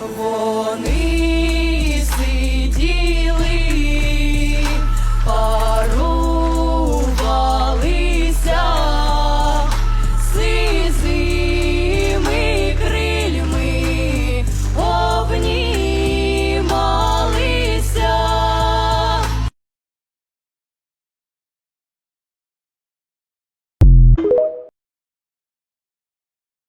Вони